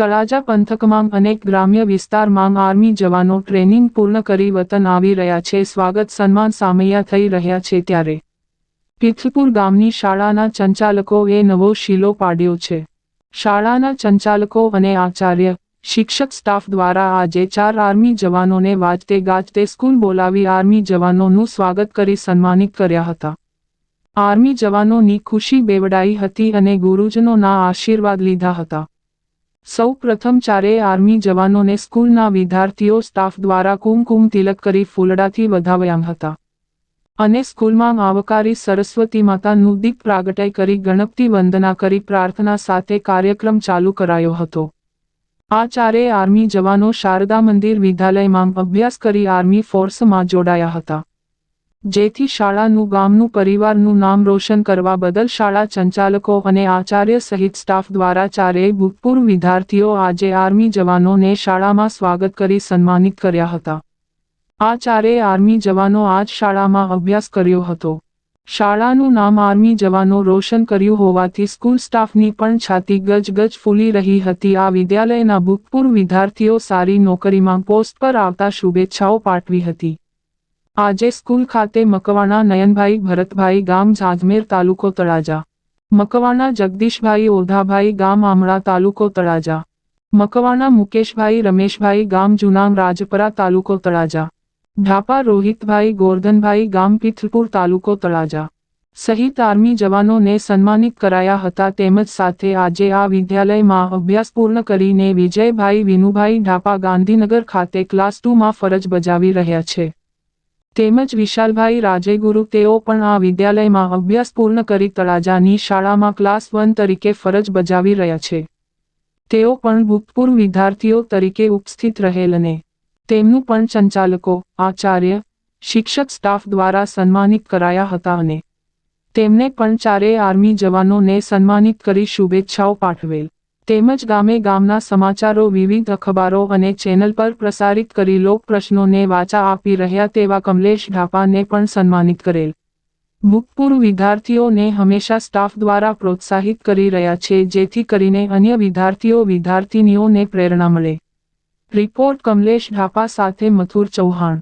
તળાજા પંથકમાં અનેક ગ્રામ્ય વિસ્તારમાં આર્મી જવાનો ટ્રેનિંગ પૂર્ણ કરી વતન આવી રહ્યા છે. સ્વાગત સન્માન સામૈયા થઈ રહ્યા છે ત્યારે પીથલપુર ગામની શાળાના સંચાલકોએ નવો શીલો પાડ્યો છે. શાળાના સંચાલકો અને આચાર્ય, શિક્ષક સ્ટાફ દ્વારા આજે ચાર આર્મી જવાનોને વાજતે ગાજતે સ્કૂલ બોલાવી આર્મી જવાનોનું સ્વાગત કરી સન્માનિત કર્યા હતા. આર્મી જવાનોની ખુશી બેવડાઈ હતી અને ગુરુજનોના આશીર્વાદ લીધા હતા. સૌ પ્રથમ ચારેય આર્મી જવાનોને સ્કૂલના વિદ્યાર્થીઓ સ્ટાફ દ્વારા કુમકુમ તિલક કરી ફૂલડાથી વધાવ્યા હતા. અને સ્કૂલમાં આવકારી સરસ્વતી માતાનું દીપ પ્રાગટય કરી ગણપતિ વંદના કરી પ્રાર્થના સાથે કાર્યક્રમ ચાલુ કરાયો હતો. આ ચારેય આર્મી જવાનો શારદા મંદિર વિદ્યાલયમાં અભ્યાસ કરી આર્મી ફોર્સમાં જોડાયા હતા. જેથી શાળાનું, ગામનું, પરિવારનું નામ રોશન કરવા બદલ શાળા સંચાલકો અને આચાર્ય સહિત સ્ટાફ દ્વારા ચારેય ભૂતપૂર્વ વિદ્યાર્થીઓ આજે આર્મી જવાનોને શાળામાં સ્વાગત કરી સન્માનિત કર્યા હતા. આ ચારેય આર્મી જવાનો આજ શાળામાં અભ્યાસ કર્યો હતો. શાળાનું નામ આર્મી જવાનો રોશન કર્યું હોવાથી સ્કૂલ સ્ટાફની પણ છાતી ગજગજ ફૂલી રહી હતી. આ વિદ્યાલયના ભૂતપૂર્વ વિદ્યાર્થીઓ સારી નોકરીમાં પોસ્ટ પર આવતા શુભેચ્છાઓ પાઠવી હતી. આજે સ્કૂલ ખાતે મકવાણા નયનભાઈ ભરતભાઈ ગામ જાજમેર તાલુકો તળાજા. મકવાણા જગદીશભાઈ ઓધાભાઈ ગામ આમળા તાલુકો તળાજા. મકવાણા મુકેશભાઈ રમેશભાઈ ગામ જુનામ રાજપરા તાલુકો તળાજા. ઢાપા રોહિતભાઈ ગોરધનભાઈ ગામ પિથલપુર તાલુકો તળાજા. સહિત આર્મી જવાનોને સન્માનિત કરાયા હતા તેમજ સાથે આજે આ વિદ્યાલયમાં અભ્યાસ પૂર્ણ કરીને વિજયભાઈ વિનુભાઈ ઢાપા ગાંધીનગર ખાતે ક્લાસ ટુમાં ફરજ બજાવી રહ્યા છે. તેમજ વિશાલભાઈ રાજયગુરુ તેઓ પણ આ વિદ્યાલયમાં અભ્યાસ પૂર્ણ કરી તળાજાની શાળામાં ક્લાસ વન તરીકે ફરજ બજાવી રહ્યા છે. તેઓ પણ ભૂતપૂર્વ વિદ્યાર્થીઓ તરીકે ઉપસ્થિત રહેલ અને તેમનું પણ સંચાલકો, આચાર્ય, શિક્ષક સ્ટાફ દ્વારા સન્માનિત કરાયા હતા અને તેમને પણ ચારેય આર્મી જવાનોને સન્માનિત કરી શુભેચ્છાઓ પાઠવેલ. તેમજ ગામે ગામના સમાચારો, વિવિધ અખબારો અને ચેનલ પર પ્રસારિત કરી લોક પ્રશ્નોને વાચા આપી રહ્યા તેવા કમલેશ ઢાપાને પણ સન્માનિત કરેલ. ભૂતપૂર્વ વિદ્યાર્થીઓને હંમેશા સ્ટાફ દ્વારા પ્રોત્સાહિત કરી રહ્યા છે, જેથી કરીને અન્ય વિદ્યાર્થીઓ વિદ્યાર્થિનીઓને પ્રેરણા મળે. રિપોર્ટ કમલેશ ઢાપા સાથે મથુર ચૌહાણ.